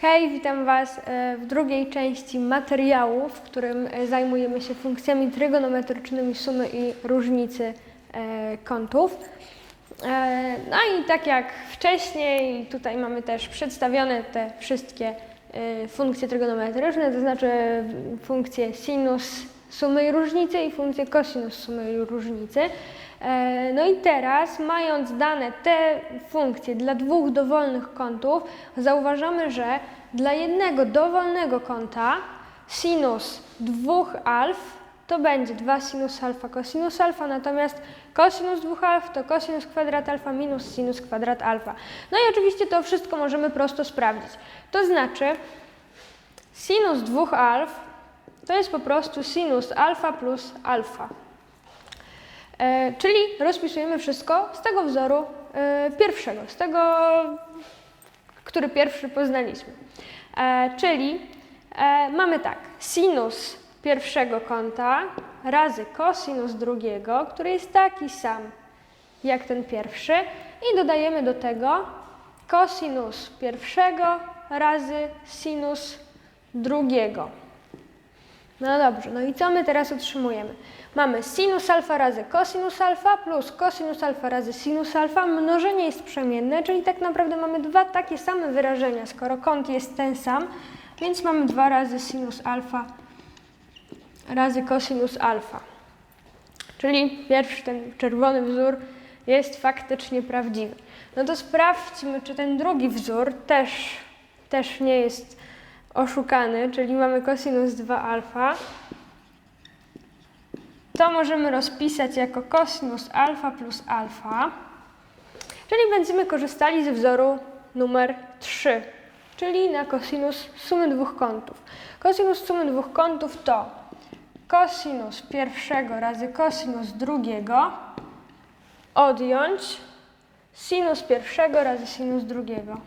Hej, witam Was e, w drugiej części materiału, w którym e, zajmujemy się funkcjami trygonometrycznymi sumy i różnicy e, kątów. No i tak jak wcześniej, tutaj mamy też przedstawione te wszystkie funkcje trygonometryczne, to znaczy funkcje sinus sumy i różnicy i funkcje cosinus sumy i różnicy. E, No i teraz, mając dane te funkcje dla dwóch dowolnych kątów, zauważamy, że dla jednego dowolnego kąta sinus dwóch alf to będzie 2 sinus alfa cosinus alfa, natomiast cosinus dwóch alf to cosinus kwadrat alfa minus sinus kwadrat alfa. No i oczywiście to wszystko możemy prosto sprawdzić. To znaczy sinus dwóch alf to jest po prostu sinus alfa plus alfa. E, czyli rozpisujemy wszystko z tego wzoru e, pierwszego, z tego, który pierwszy poznaliśmy. E, czyli mamy tak, sinus pierwszego kąta razy kosinus drugiego, który jest taki sam jak ten pierwszy i dodajemy do tego kosinus pierwszego razy sinus drugiego. No dobrze, no i co my teraz otrzymujemy? Mamy sinus alfa razy cosinus alfa plus cosinus alfa razy sinus alfa. Mnożenie jest przemienne, czyli tak naprawdę mamy dwa takie same wyrażenia, skoro kąt jest ten sam, więc mamy dwa razy sinus alfa razy cosinus alfa. Czyli pierwszy ten czerwony wzór jest faktycznie prawdziwy. No to sprawdźmy, czy ten drugi wzór też, też nie jest oszukany, czyli mamy cosinus 2 alfa. To możemy rozpisać jako cosinus alfa plus alfa. Czyli będziemy korzystali ze wzoru numer 3, czyli na cosinus sumy dwóch kątów. Cosinus sumy dwóch kątów to cosinus pierwszego razy cosinus drugiego odjąć sinus pierwszego razy sinus drugiego.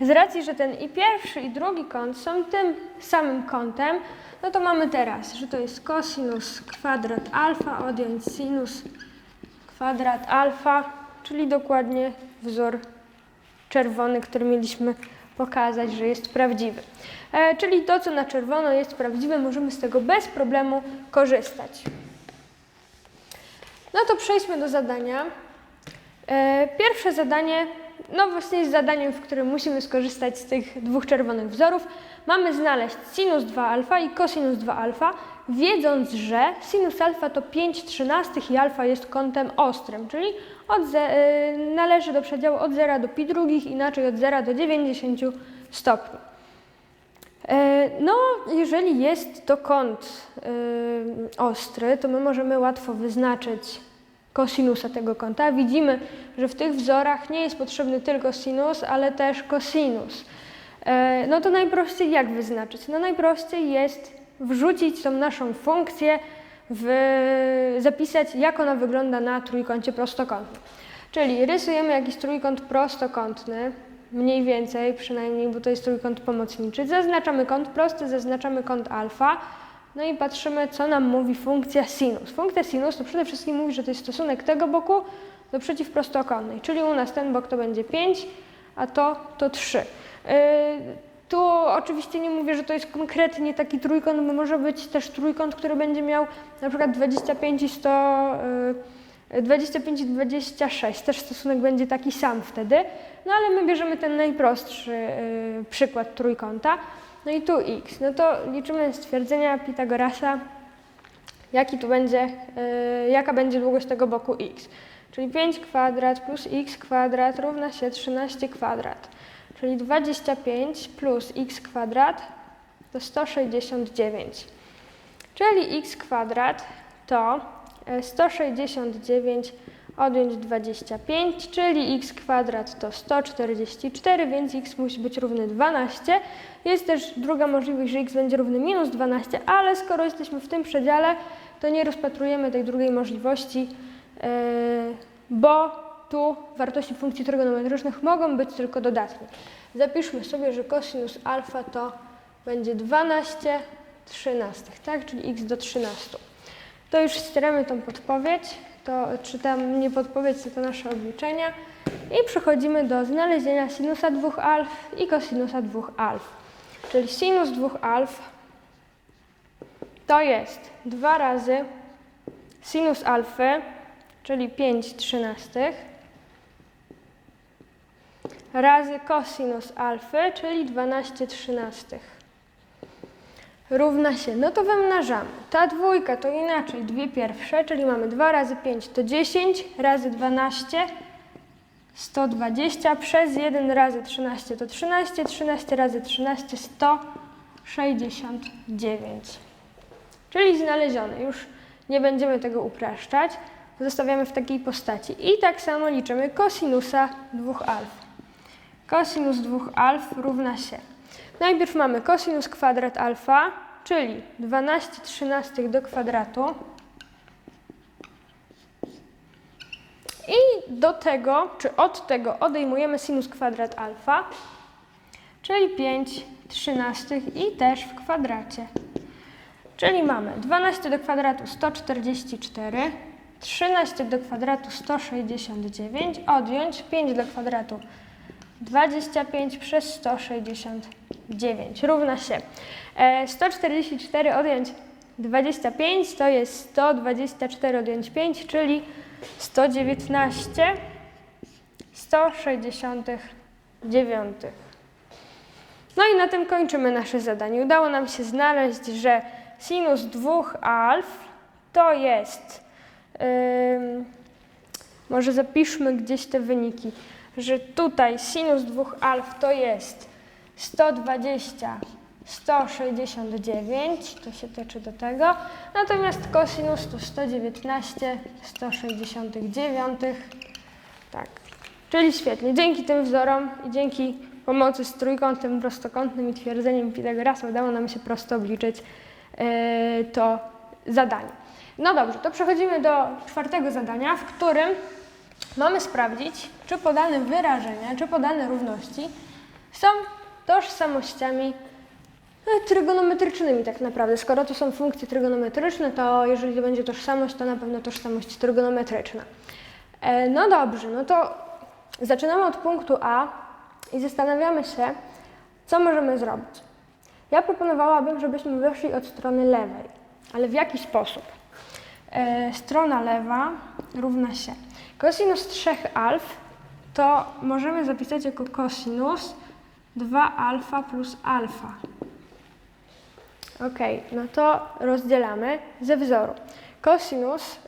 Z racji, że ten i pierwszy, i drugi kąt są tym samym kątem, no to mamy teraz, że to jest cosinus kwadrat alfa odjąć sinus kwadrat alfa, czyli dokładnie wzór czerwony, który mieliśmy pokazać, że jest prawdziwy. E, czyli to, co na czerwono jest prawdziwe, możemy z tego bez problemu korzystać. No to przejdźmy do zadania. E, Pierwsze zadanie, no właśnie jest zadaniem, w którym musimy skorzystać z tych dwóch czerwonych wzorów. Mamy znaleźć sinus 2 alfa i cosinus 2 alfa, wiedząc, że sinus alfa to 5 trzynastych i alfa jest kątem ostrym, czyli od ze, y, należy do przedziału od 0 do pi drugich, inaczej od 0 do 90 stopni. E, No, jeżeli jest to kąt y, ostry, to my możemy łatwo wyznaczyć kosinusa tego kąta. Widzimy, że w tych wzorach nie jest potrzebny tylko sinus, ale też kosinus. E, No to najprościej jak wyznaczyć? No najprościej jest wrzucić tą naszą funkcję, w, zapisać jak ona wygląda na trójkącie prostokątnym. Czyli rysujemy jakiś trójkąt prostokątny, mniej więcej przynajmniej, bo to jest trójkąt pomocniczy. Zaznaczamy kąt prosty, zaznaczamy kąt alfa, no i patrzymy, co nam mówi funkcja sinus. Funkcja sinus to przede wszystkim mówi, że to jest stosunek tego boku do przeciwprostokątnej, czyli u nas ten bok to będzie 5, a to to 3. Yy, tu oczywiście nie mówię, że to jest konkretnie taki trójkąt, bo może być też trójkąt, który będzie miał na przykład 25 i 100, yy, 25 i 26. Też stosunek będzie taki sam wtedy. No ale my bierzemy ten najprostszy yy, przykład trójkąta. No i tu x. No to liczymy stwierdzenia Pitagorasa, jaki tu będzie, yy, jaka będzie długość tego boku x. Czyli 5 kwadrat plus x kwadrat równa się 13 kwadrat. Czyli 25 plus x kwadrat to 169. Czyli x kwadrat to 169 odjąć 25, czyli x kwadrat to 144, więc x musi być równy 12. Jest też druga możliwość, że x będzie równy minus 12, ale skoro jesteśmy w tym przedziale, to nie rozpatrujemy tej drugiej możliwości, yy, bo tu wartości funkcji trygonometrycznych mogą być tylko dodatnie. Zapiszmy sobie, że cosinus alfa to będzie 12 trzynastych, tak? Czyli x do 13. To już steramy tą podpowiedź, to, czy tam nie podpowiedź, to, to nasze obliczenia. I przechodzimy do znalezienia sinusa dwóch alf i kosinusa dwóch alf. Czyli sinus dwóch alf to jest 2 razy sinus alfy, czyli 5 trzynastych, razy cosinus alfy, czyli 12 trzynastych. Równa się, no to wymnażamy. Ta dwójka to inaczej, dwie pierwsze, czyli mamy 2 razy 5 to 10, razy 12, 120, przez 1 razy 13 to 13, 13 razy 13, 169. Czyli znalezione. Już nie będziemy tego upraszczać. Zostawiamy w takiej postaci. I tak samo liczymy kosinusa dwóch alf. Kosinus dwóch alf równa się. Najpierw mamy kosinus kwadrat alfa, czyli 12 trzynastych do kwadratu. I do tego, czy od tego odejmujemy sinus kwadrat alfa, czyli 5 trzynastych i też w kwadracie. Czyli mamy 12 do kwadratu 144, 13 do kwadratu 169, odjąć 5 do kwadratu 25 przez 169 równa się e, 144 odjąć 25 to jest 124 odjąć 5, czyli 119 169. No i na tym kończymy nasze zadanie. Udało nam się znaleźć, że sinus dwóch alf to jest, ym, może zapiszmy gdzieś te wyniki, że tutaj sinus dwóch alf to jest 120 169, to się tyczy do tego, natomiast kosinus to 119 169, tak, czyli świetnie. Dzięki tym wzorom i dzięki pomocy z trójkątem prostokątnym i twierdzeniem Pitagorasa udało nam się prosto obliczyć yy, to zadanie. No dobrze, to przechodzimy do czwartego zadania, w którym mamy sprawdzić, czy podane wyrażenia, czy podane równości są tożsamościami e, trygonometrycznymi tak naprawdę. Skoro to są funkcje trygonometryczne, to jeżeli będzie tożsamość, to na pewno tożsamość trygonometryczna. E, no dobrze, no to zaczynamy od punktu A i zastanawiamy się, co możemy zrobić. Ja proponowałabym, żebyśmy weszli od strony lewej, ale w jaki sposób? E, strona lewa równa się Kosinus 3 alf to możemy zapisać jako kosinus 2 alfa plus alfa. Ok, no to rozdzielamy ze wzoru. Kosinus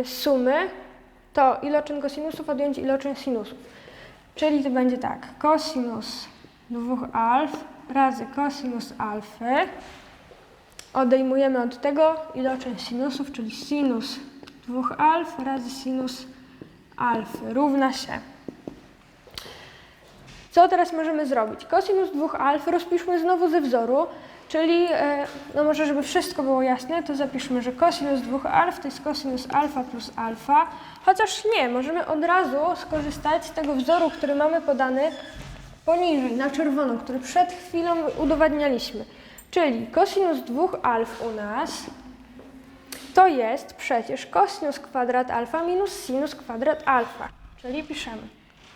y, sumy to iloczyn kosinusów odjąć iloczyn sinusów. Czyli to będzie tak, kosinus 2 alf razy kosinus alfy. Odejmujemy od tego iloczyn sinusów, czyli sinus 2 alf razy sinus alfy równa się. Co teraz możemy zrobić? Kosinus 2 alfy rozpiszmy znowu ze wzoru, czyli e, no może żeby wszystko było jasne, to zapiszmy, że kosinus 2 alf to jest kosinus alfa plus alfa, chociaż nie, możemy od razu skorzystać z tego wzoru, który mamy podany poniżej, na czerwono, który przed chwilą udowadnialiśmy. Czyli kosinus 2 alf u nas to jest przecież kosinus kwadrat alfa minus sinus kwadrat alfa. Czyli piszemy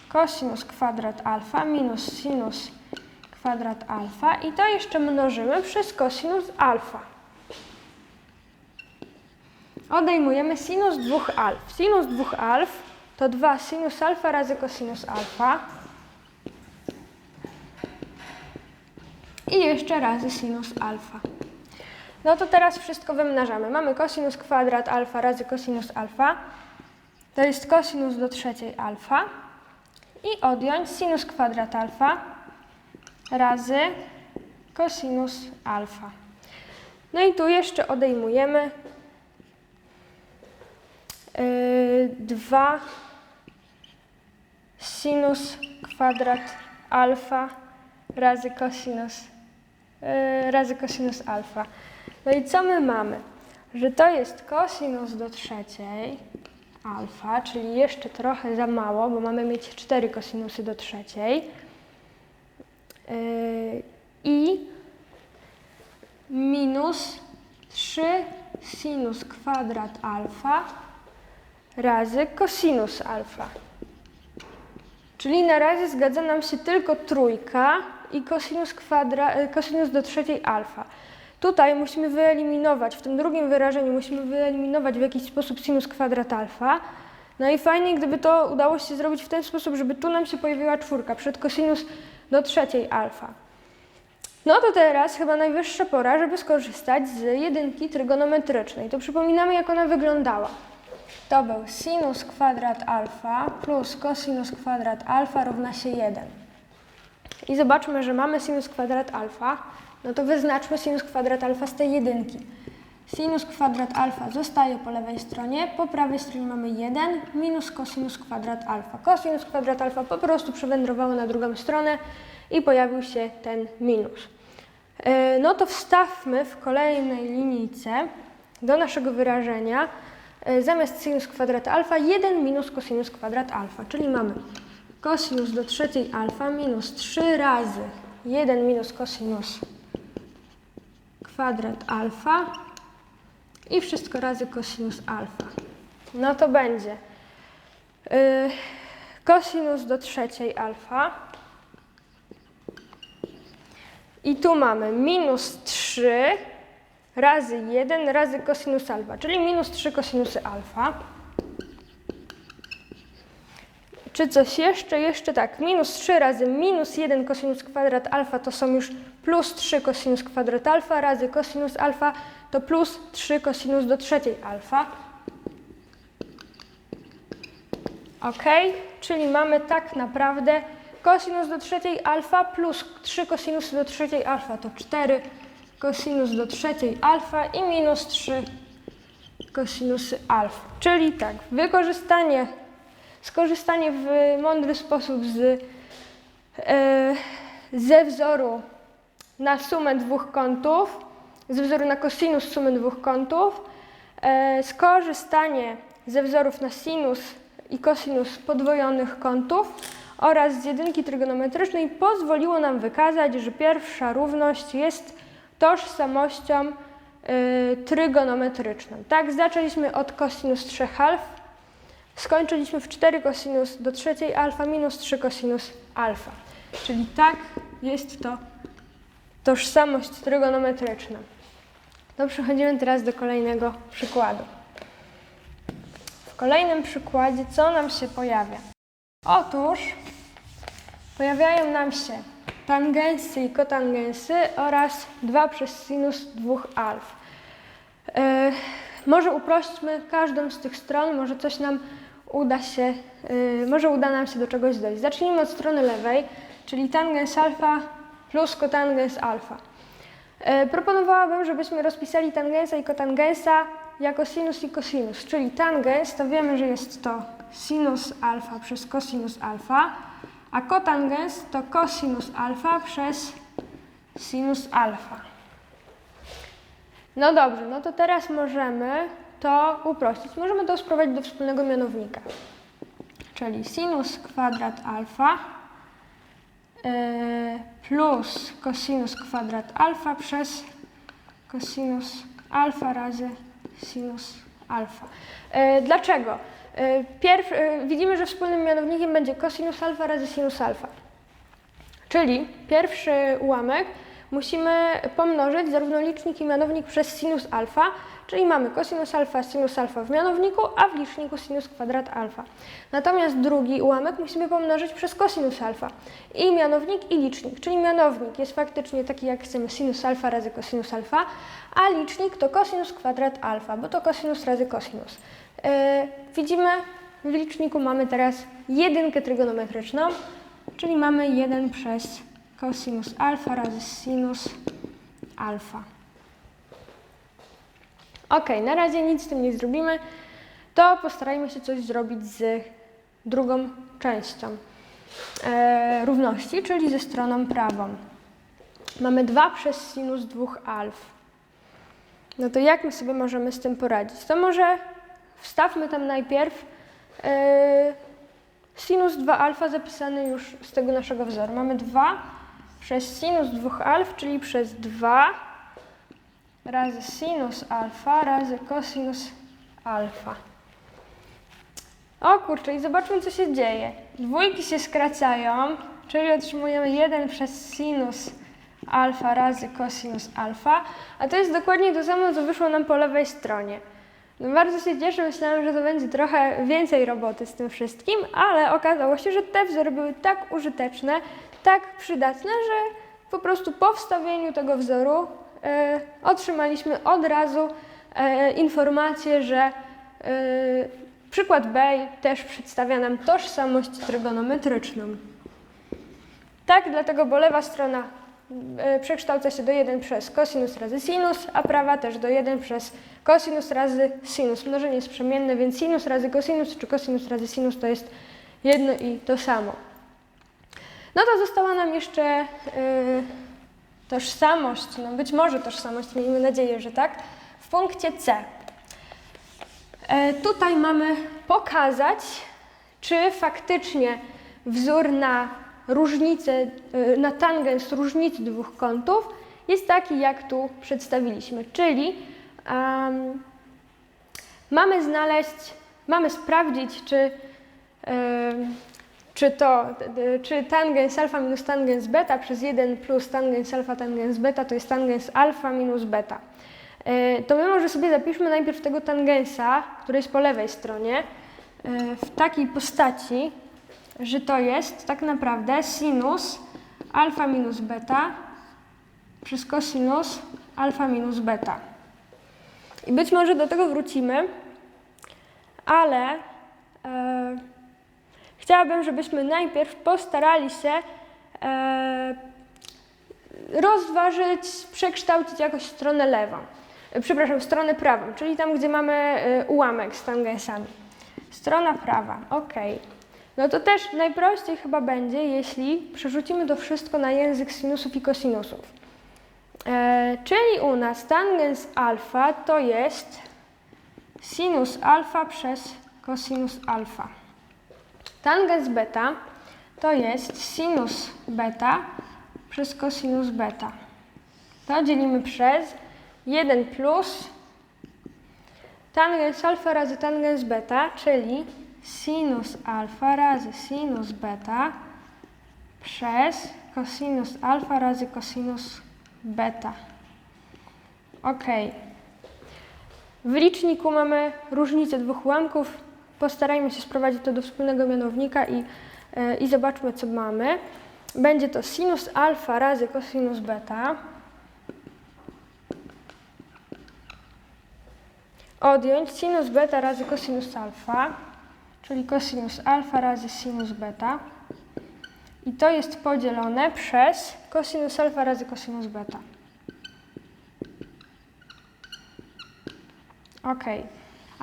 kosinus kwadrat alfa minus sinus kwadrat alfa i to jeszcze mnożymy przez kosinus alfa. Odejmujemy sinus dwóch alf. Sinus dwóch alf to 2 sinus alfa razy kosinus alfa. I jeszcze razy sinus alfa. No to teraz wszystko wymnażamy. Mamy kosinus kwadrat alfa razy kosinus alfa. To jest kosinus do trzeciej alfa. I odjąć sinus kwadrat alfa razy kosinus alfa. No i tu jeszcze odejmujemy yy, 2 sinus kwadrat alfa razy kosinus, yy, razy kosinus alfa. No i co my mamy? Że to jest kosinus do trzeciej alfa, czyli jeszcze trochę za mało, bo mamy mieć 4 kosinusy do trzeciej. Yy, I minus 3 sinus kwadrat alfa razy kosinus alfa. Czyli na razie zgadza nam się tylko trójka i cosinus, kwadra, e, cosinus do trzeciej alfa. Tutaj musimy wyeliminować, w tym drugim wyrażeniu musimy wyeliminować w jakiś sposób sinus kwadrat alfa. No i fajnie, gdyby to udało się zrobić w ten sposób, żeby tu nam się pojawiła czwórka przed cosinus do trzeciej alfa. No to teraz chyba najwyższa pora, żeby skorzystać z jedynki trygonometrycznej. To przypominamy, jak ona wyglądała. To był sinus kwadrat alfa plus cosinus kwadrat alfa równa się 1. I zobaczmy, że mamy sinus kwadrat alfa. No to wyznaczmy sinus kwadrat alfa z tej jedynki. Sinus kwadrat alfa zostaje po lewej stronie, po prawej stronie mamy 1 minus cosinus kwadrat alfa. Cosinus kwadrat alfa po prostu przewędrowało na drugą stronę i pojawił się ten minus. E, No to wstawmy w kolejnej linijce do naszego wyrażenia e, zamiast sinus kwadrat alfa 1 minus cosinus kwadrat alfa, czyli mamy cosinus do trzeciej alfa minus 3 razy 1 minus cosinus kwadrat alfa i wszystko razy cosinus alfa. No to będzie yy, do trzeciej alfa i tu mamy minus 3 razy 1 razy cosinus alfa, czyli minus 3 cosinusy alfa. Czy coś jeszcze? Jeszcze tak. Minus 3 razy minus 1 cosinus kwadrat alfa to są już plus 3 cosinus kwadrat alfa razy cosinus alfa to plus 3 cosinus do trzeciej alfa. Ok, czyli mamy tak naprawdę cosinus do trzeciej alfa plus 3 cosinusy do trzeciej alfa to 4 cosinus do trzeciej alfa i minus 3 cosinusy alfa. Czyli tak, wykorzystanie skorzystanie w mądry sposób z, e, ze wzoru na sumę dwóch kątów, ze wzoru na cosinus sumy dwóch kątów, e, skorzystanie ze wzorów na sinus i cosinus podwojonych kątów oraz z jedynki trygonometrycznej pozwoliło nam wykazać, że pierwsza równość jest tożsamością e, trygonometryczną. Tak, zaczęliśmy od cosinus 3 half, skończyliśmy w 4 cosinus do trzeciej alfa minus 3 cosinus alfa. Czyli tak jest to tożsamość trygonometryczna. To przechodzimy teraz do kolejnego przykładu. W kolejnym przykładzie co nam się pojawia? Otóż pojawiają nam się tangensy i kotangensy oraz 2 przez sinus 2 alf. Yy, może uprośćmy każdą z tych stron, może coś nam uda się, yy, może uda nam się do czegoś dojść. Zacznijmy od strony lewej, czyli tangens alfa plus kotangens alfa. Yy, proponowałabym, żebyśmy rozpisali tangensa i kotangensa jako sinus i cosinus, czyli tangens to wiemy, że jest to sinus alfa przez cosinus alfa, a kotangens to cosinus alfa przez sinus alfa. No dobrze, no to teraz możemy to uprościć. Możemy to sprowadzić do wspólnego mianownika. Czyli sinus kwadrat alfa yy, plus cosinus kwadrat alfa przez cosinus alfa razy sinus alfa. Yy, dlaczego? Yy, pierw, widzimy, że wspólnym mianownikiem będzie cosinus alfa razy sinus alfa. Czyli pierwszy ułamek musimy pomnożyć zarówno licznik i mianownik przez sinus alfa, czyli mamy cosinus alfa, sinus alfa w mianowniku, a w liczniku sinus kwadrat alfa. Natomiast drugi ułamek musimy pomnożyć przez cosinus alfa i mianownik i licznik, czyli mianownik jest faktycznie taki jak chcemy sinus alfa razy cosinus alfa, a licznik to cosinus kwadrat alfa, bo to cosinus razy cosinus. Yy, widzimy, w liczniku mamy teraz jedynkę trygonometryczną, czyli mamy 1 przez cosinus alfa razy sinus alfa. Ok, na razie nic z tym nie zrobimy, to postarajmy się coś zrobić z drugą częścią e, równości, czyli ze stroną prawą. Mamy 2 przez sinus 2 alf. No to jak my sobie możemy z tym poradzić? To może wstawmy tam najpierw e, sinus 2 alfa zapisany już z tego naszego wzoru. Mamy 2 przez sinus 2 alf, czyli przez 2 razy sinus alfa razy cosinus alfa. O kurczę, i zobaczmy, co się dzieje. dwójki się skracają, czyli otrzymujemy 1 przez sinus alfa razy cosinus alfa, a to jest dokładnie to samo, co wyszło nam po lewej stronie. No bardzo się cieszę, myślałam, że to będzie trochę więcej roboty z tym wszystkim, ale okazało się, że te wzory były tak użyteczne, tak przydatne, że po prostu po wstawieniu tego wzoru e, otrzymaliśmy od razu e, informację, że e, przykład B też przedstawia nam tożsamość trygonometryczną. Tak, dlatego, bo lewa strona e, przekształca się do 1 przez cosinus razy sinus, a prawa też do 1 przez cosinus razy sinus. Mnożenie jest przemienne, więc sinus razy cosinus czy cosinus razy sinus to jest jedno i to samo. No to została nam jeszcze y, tożsamość, no być może tożsamość, miejmy nadzieję, że tak, w punkcie C. E, tutaj mamy pokazać, czy faktycznie wzór na różnicę, y, na tangens różnicy dwóch kątów jest taki, jak tu przedstawiliśmy, czyli um, mamy znaleźć, mamy sprawdzić, czy ym, czy to, czy tangens alfa minus tangens beta przez 1 plus tangens alfa tangens beta to jest tangens alfa minus beta. Y, To my może sobie zapiszmy najpierw tego tangensa, który jest po lewej stronie, y, w takiej postaci, że to jest tak naprawdę sinus alfa minus beta przez cosinus alfa minus beta. I być może do tego wrócimy, ale e, chciałabym, żebyśmy najpierw postarali się e, rozważyć, przekształcić jakoś stronę lewą. E, Przepraszam, stronę prawą, czyli tam, gdzie mamy e, ułamek z tangensami. Strona prawa, ok. No to też najprościej chyba będzie, jeśli przerzucimy to wszystko na język sinusów i kosinusów. E, czyli u nas tangens alfa to jest sinus alfa przez cosinus alfa. Tangens beta to jest sinus beta przez cosinus beta. To dzielimy przez 1 plus tangens alfa razy tangens beta, czyli sinus alfa razy sinus beta przez cosinus alfa razy cosinus beta. Ok. W liczniku mamy różnicę dwóch ułamków. Postarajmy się sprowadzić to do wspólnego mianownika i, e, i zobaczmy, co mamy. Będzie to sinus alfa razy cosinus beta. Odjąć sinus beta razy cosinus alfa, czyli cosinus alfa razy sinus beta. I to jest podzielone przez cosinus alfa razy cosinus beta. Ok.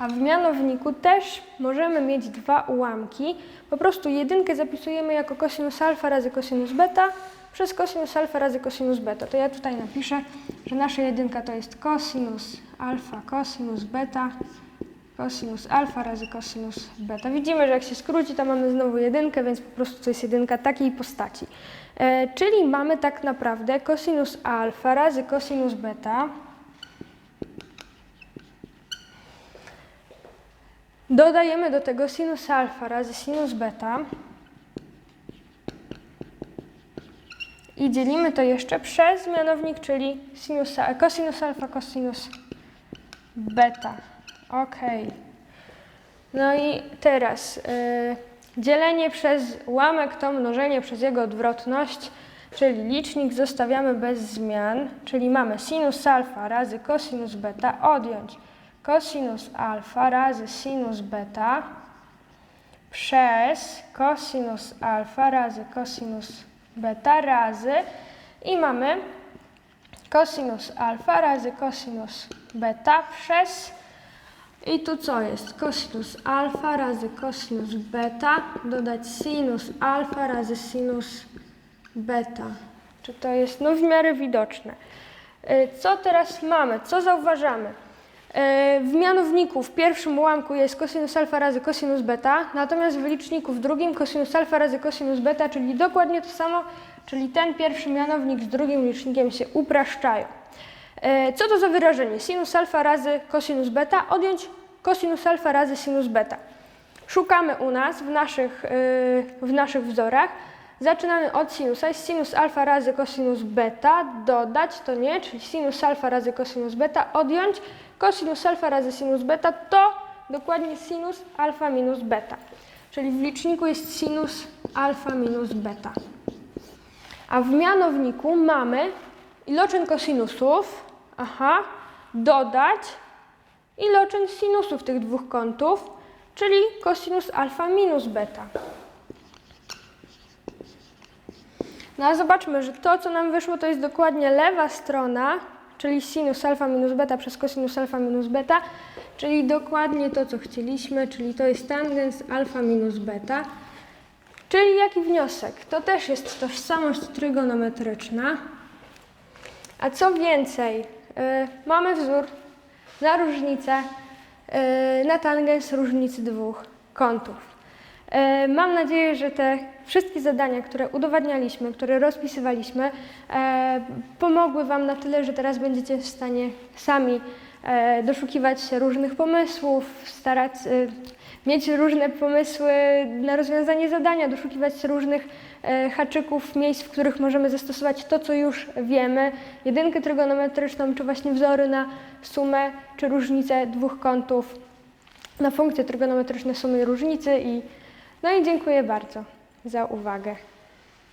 A w mianowniku też możemy mieć dwa ułamki. Po prostu jedynkę zapisujemy jako cosinus alfa razy cosinus beta przez cosinus alfa razy cosinus beta. To ja tutaj napiszę, że nasza jedynka to jest cosinus alfa cosinus beta cosinus alfa razy cosinus beta. Widzimy, że jak się skróci, to mamy znowu jedynkę, więc po prostu to jest jedynka takiej postaci. E, czyli mamy tak naprawdę cosinus alfa razy cosinus beta Dodajemy do tego sinus alfa razy sinus beta i dzielimy to jeszcze przez mianownik, czyli sinus, cosinus alfa, cosinus beta. Ok. No i teraz y, dzielenie przez ułamek to mnożenie przez jego odwrotność, czyli licznik zostawiamy bez zmian, czyli mamy sinus alfa razy cosinus beta odjąć cosinus alfa razy sinus beta przez cosinus alfa razy cosinus beta razy i mamy cosinus alfa razy cosinus beta przez i tu co jest? Cosinus alfa razy cosinus beta dodać sinus alfa razy sinus beta. Czy to jest no w miarę widoczne? Y, Co teraz mamy? Co zauważamy? E, W mianowniku w pierwszym ułamku jest cosinus alfa razy cosinus beta, natomiast w liczniku w drugim cosinus alfa razy cosinus beta, czyli dokładnie to samo, czyli ten pierwszy mianownik z drugim licznikiem się upraszczają. E, Co to za wyrażenie? Sinus alfa razy cosinus beta odjąć cosinus alfa razy sinus beta. szukamy u nas w naszych, yy, w naszych wzorach. Zaczynamy od sinusa. Jest sinus alfa razy cosinus beta. Dodać to nie, czyli sinus alfa razy cosinus beta. Odjąć cosinus alfa razy sinus beta to dokładnie sinus alfa minus beta. Czyli w liczniku jest sinus alfa minus beta. A w mianowniku mamy iloczyn kosinusów, aha, dodać iloczyn sinusów tych dwóch kątów, czyli kosinus alfa minus beta. No a zobaczmy, że to, co nam wyszło, to jest dokładnie lewa strona, czyli sinus alfa minus beta przez kosinus alfa minus beta, czyli dokładnie to, co chcieliśmy, czyli to jest tangens alfa minus beta. Czyli jaki wniosek? To też jest tożsamość trygonometryczna. A co więcej, y, mamy wzór na różnicę, y, na tangens różnicy dwóch kątów. Y, mam nadzieję, że te wszystkie zadania, które udowadnialiśmy, które rozpisywaliśmy, e, pomogły Wam na tyle, że teraz będziecie w stanie sami e, doszukiwać się różnych pomysłów, starać mieć różne pomysły na rozwiązanie zadania, doszukiwać się różnych e, haczyków, miejsc, w których możemy zastosować to, co już wiemy, jedynkę trygonometryczną, czy właśnie wzory na sumę, czy różnicę dwóch kątów, na funkcje trygonometryczne sumy i różnicy. I, no i dziękuję bardzo za uwagę.